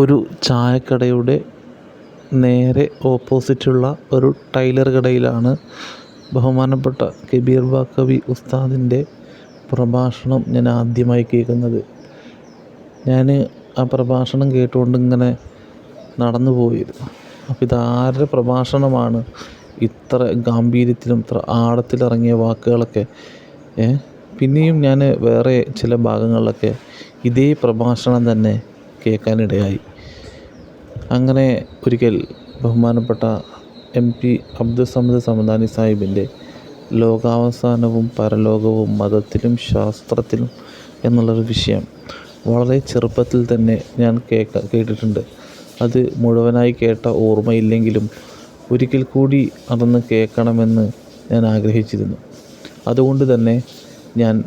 ഒരു ചായക്കടയുടെ നേരെ ഓപ്പോസിറ്റുള്ള ഒരു ടൈലർ കടയിലാണ് ബഹുമാനപ്പെട്ട കബീർ ബാക്കവി ഉസ്താദിന്റെ പ്രഭാഷണം ഞാൻ ആദ്യമായി കേൾക്കുന്നത്. ഞാൻ ആ പ്രഭാഷണം കേട്ടുകൊണ്ട് ഇങ്ങനെ നടന്നു പോയിരുന്നു അപ്പോൾ ഇതാരുടെ പ്രഭാഷണമാണ്? ഇത്ര ഗാംഭീര്യത്തിലും ഇത്ര ആഴത്തിലിറങ്ങിയ വാക്കുകളൊക്കെ പിന്നെയും ഞാൻ വേറെ ചില ഭാഗങ്ങളിലൊക്കെ ഇതേ പ്രഭാഷണം തന്നെ കേൾക്കാനിടയായി. അങ്ങനെ ഒരിക്കൽ ബഹുമാനപ്പെട്ട എം പി അബ്ദുസമദ് സമദാനി സാഹിബിന്റെ ലോകാവസാനവും പരലോകവും മതത്തിലും ശാസ്ത്രത്തിലും എന്നുള്ളൊരു വിഷയം വളരെ ചെറുപ്പത്തിൽ തന്നെ ഞാൻ കേൾക്ക കേട്ടിട്ടുണ്ട്. അത് മുഴുവനായി കേട്ട ഓർമ്മയില്ലെങ്കിലും ഒരിക്കൽ കൂടി അതൊന്ന് കേൾക്കണമെന്ന് ഞാൻ ആഗ്രഹിച്ചിരുന്നു. അതുകൊണ്ട് തന്നെ ഞാൻ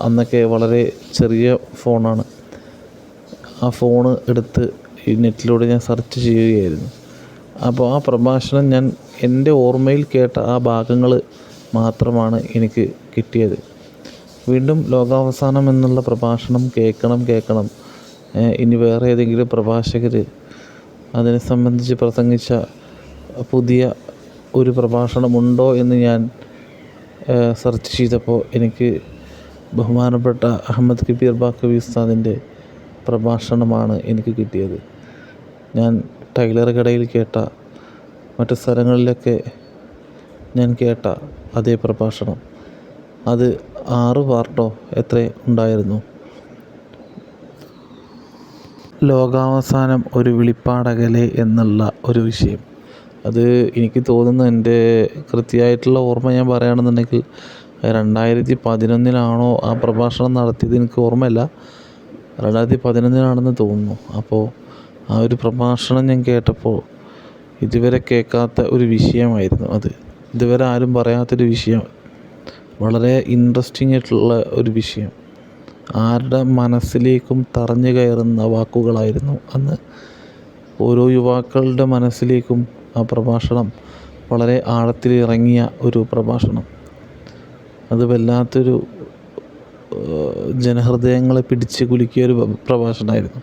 അന്നൊക്കെ വളരെ ചെറിയ ഫോണാണ്. ആ ഫോണ് എടുത്ത് ഈ നെറ്റിലൂടെ ഞാൻ സെർച്ച് ചെയ്യുകയായിരുന്നു. അപ്പോൾ ആ പ്രഭാഷണം ഞാൻ എന്റെ ഓർമ്മയിൽ കേട്ട ആ ഭാഗങ്ങൾ മാത്രമാണ് എനിക്ക് കിട്ടിയത്. വീണ്ടും ലോകാവസാനം എന്നുള്ള പ്രഭാഷണം കേൾക്കണം കേൾക്കണം. ഇനി വേറെ ഏതെങ്കിലും പ്രഭാഷകർ അതിനെ സംബന്ധിച്ച് പ്രസംഗിച്ച പുതിയ ഒരു പ്രഭാഷണമുണ്ടോ എന്ന് ഞാൻ സെർച്ച് ചെയ്തപ്പോൾ എനിക്ക് ബഹുമാനപ്പെട്ട അഹമ്മദ് കബീർ ബാക്കവി ഉസ്താദിന്റെ പ്രഭാഷണമാണ് എനിക്ക് കിട്ടിയത്. ഞാൻ ടൈലർ കടയിൽ കേട്ട മറ്റു സ്ഥലങ്ങളിലൊക്കെ ഞാൻ കേട്ട അതേ പ്രഭാഷണം. അത് ആറ് പാർട്ടോ എത്ര ഉണ്ടായിരുന്നു. ലോകാവസാനം ഒരു വിളിപ്പാടകലെ എന്നുള്ള ഒരു വിഷയം. അത് എനിക്ക് തോന്നുന്നു എന്റെ കൃത്യമായിട്ടുള്ള ഓർമ്മ ഞാൻ പറയുകയാണെന്നുണ്ടെങ്കിൽ രണ്ടായിരത്തി പതിനൊന്നിലാണോ ആ പ്രഭാഷണം നടത്തിയത്. എനിക്ക് ഓർമ്മയില്ല. രണ്ടായിരത്തി പതിനൊന്നിനാണെന്ന് തോന്നുന്നു. അപ്പോൾ ആ ഒരു പ്രഭാഷണം ഞാൻ കേട്ടപ്പോൾ ഇതുവരെ കേൾക്കാത്ത ഒരു വിഷയമായിരുന്നു അത്. ഇതുവരെ ആരും പറയാത്തൊരു വിഷയം. വളരെ ഇൻട്രസ്റ്റിംഗ് ആയിട്ടുള്ള ഒരു വിഷയം. ആരുടെ മനസ്സിലേക്കും തറഞ്ഞു കയറുന്ന വാക്കുകളായിരുന്നു അന്ന്. ഓരോ യുവാക്കളുടെ മനസ്സിലേക്കും ആ പ്രഭാഷണം വളരെ ആഴത്തിൽ ഇറങ്ങിയ ഒരു പ്രഭാഷണം. അത് വല്ലാത്തൊരു ജനഹൃദയങ്ങളെ പിടിച്ച് കുലുക്കിയ ഒരു പ്രഭാഷണമായിരുന്നു.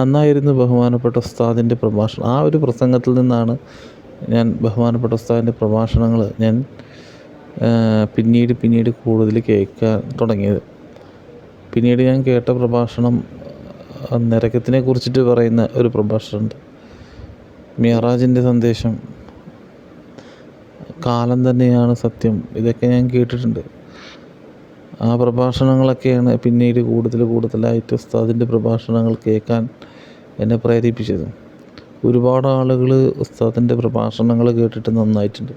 അന്നായിരുന്നു ബഹുമാനപ്പെട്ട ഉസ്താദിന്റെ പ്രഭാഷണം. ആ ഒരു പ്രസംഗത്തിൽ നിന്നാണ് ഞാൻ ബഹുമാനപ്പെട്ട ഉസ്താദിന്റെ പ്രഭാഷണങ്ങൾ ഞാൻ പിന്നീട് പിന്നീട് കൂടുതൽ കേൾക്കാൻ തുടങ്ങിയത്. പിന്നീട് ഞാൻ കേട്ട പ്രഭാഷണം നരകത്തിനെ കുറിച്ചിട്ട് പറയുന്ന ഒരു പ്രഭാഷണമുണ്ട്. മിയറാജിന്റെ സന്ദേശം കാലം തന്നെയാണ് സത്യം ഇതൊക്കെ ഞാൻ കേട്ടിട്ടുണ്ട്. ആ പ്രഭാഷണങ്ങളൊക്കെയാണ് പിന്നീട് കൂടുതൽ കൂടുതലായിട്ട് ഉസ്താദിന്റെ പ്രഭാഷണങ്ങൾ കേൾക്കാൻ എന്നെ പ്രേരിപ്പിച്ചത്. ഒരുപാട് ആളുകൾ ഉസ്താദിന്റെ പ്രഭാഷണങ്ങൾ കേട്ടിട്ട് നന്നായിട്ടുണ്ട്.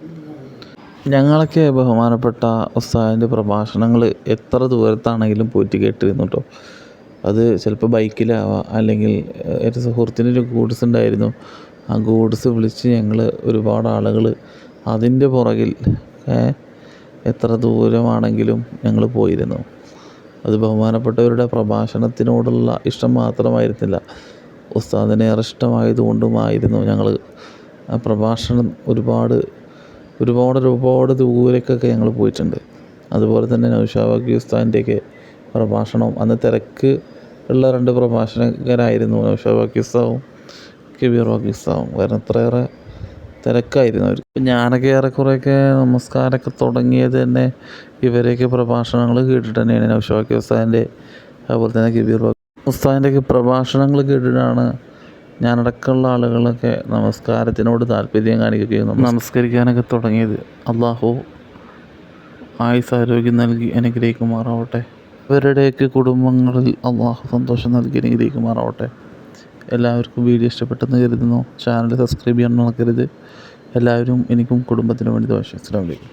ഞങ്ങളൊക്കെ ബഹുമാനപ്പെട്ട ഉസ്താദിന്റെ പ്രഭാഷണങ്ങൾ എത്ര ദൂരത്താണെങ്കിലും പോയിട്ട് കേട്ടിരുന്നു കേട്ടോ അത് ചിലപ്പോൾ ബൈക്കിലാവാം അല്ലെങ്കിൽ ഒരു സുഹൃത്തിനൊരു ഗൂഡ്സ് ഉണ്ടായിരുന്നു. ആ ഗൂഡ്സ് വിളിച്ച് ഞങ്ങൾ ഒരുപാട് ആളുകൾ അതിന്റെ പുറകിൽ എത്ര ദൂരമാണെങ്കിലും ഞങ്ങൾ പോയിരുന്നു. അത് ബഹുമാനപ്പെട്ടവരുടെ പ്രഭാഷണത്തിനോടുള്ള ഇഷ്ടം മാത്രമായിരുന്നില്ല. ഉസ്താദിനെ ഏറെ ഇഷ്ടമായതുകൊണ്ടുമായിരുന്നു ഞങ്ങൾ ആ പ്രഭാഷണം ഒരുപാട് ഒരുപാട് ഒരുപാട് ദൂരേക്കൊക്കെ ഞങ്ങൾ പോയിട്ടുണ്ട്. അതുപോലെ തന്നെ നൗഷാബാക്കി ഉസ്താദിന്റെയൊക്കെ പ്രഭാഷണവും അന്ന് തിരക്ക് ഉള്ള രണ്ട് പ്രഭാഷകരായിരുന്നു നൗഷാബാക്കി ഉസ്താവും കബീർ ബാക്കി ഉസ്താവും കാരണം അത്രയേറെ തിരക്കായിരുന്നു. അവർ ഞാനൊക്കെ ഏറെക്കുറെയൊക്കെ നമസ്കാരമൊക്കെ തുടങ്ങിയത് തന്നെ ഇവരെയൊക്കെ പ്രഭാഷണങ്ങൾ കേട്ടിട്ട് തന്നെയാണ്. നൗഷാബാക്കി ഉസ്താദിന്റെ അതുപോലെ തന്നെ കിബീർ ഉസ്താദിന്റെയൊക്കെ പ്രഭാഷണങ്ങൾ കേട്ടിട്ടാണ് ഞാനടക്കമുള്ള ആളുകളൊക്കെ നമസ്കാരത്തിനോട് താല്പര്യം കാണിക്കുകയും നമസ്കരിക്കാനൊക്കെ തുടങ്ങിയത്. അള്ളാഹു ആയുസ് ആരോഗ്യം നൽകി അനുഗ്രഹിക്കുമാറാവട്ടെ. ഇവരുടെയൊക്കെ കുടുംബങ്ങളിൽ അള്ളാഹു സന്തോഷം നൽകി അനുഗ്രഹിക്കുമാറാവട്ടെ. എല്ലാവർക്കും വീഡിയോ ഇഷ്ടപ്പെട്ടെന്ന് കരുതുന്നു. ചാനൽ സബ്സ്ക്രൈബ് ചെയ്യാൻ മറക്കരുത് എല്ലാവരും എനിക്കും കുടുംബത്തിനും വേണ്ടി ദോഷം അസ്സാം വലൈക്കും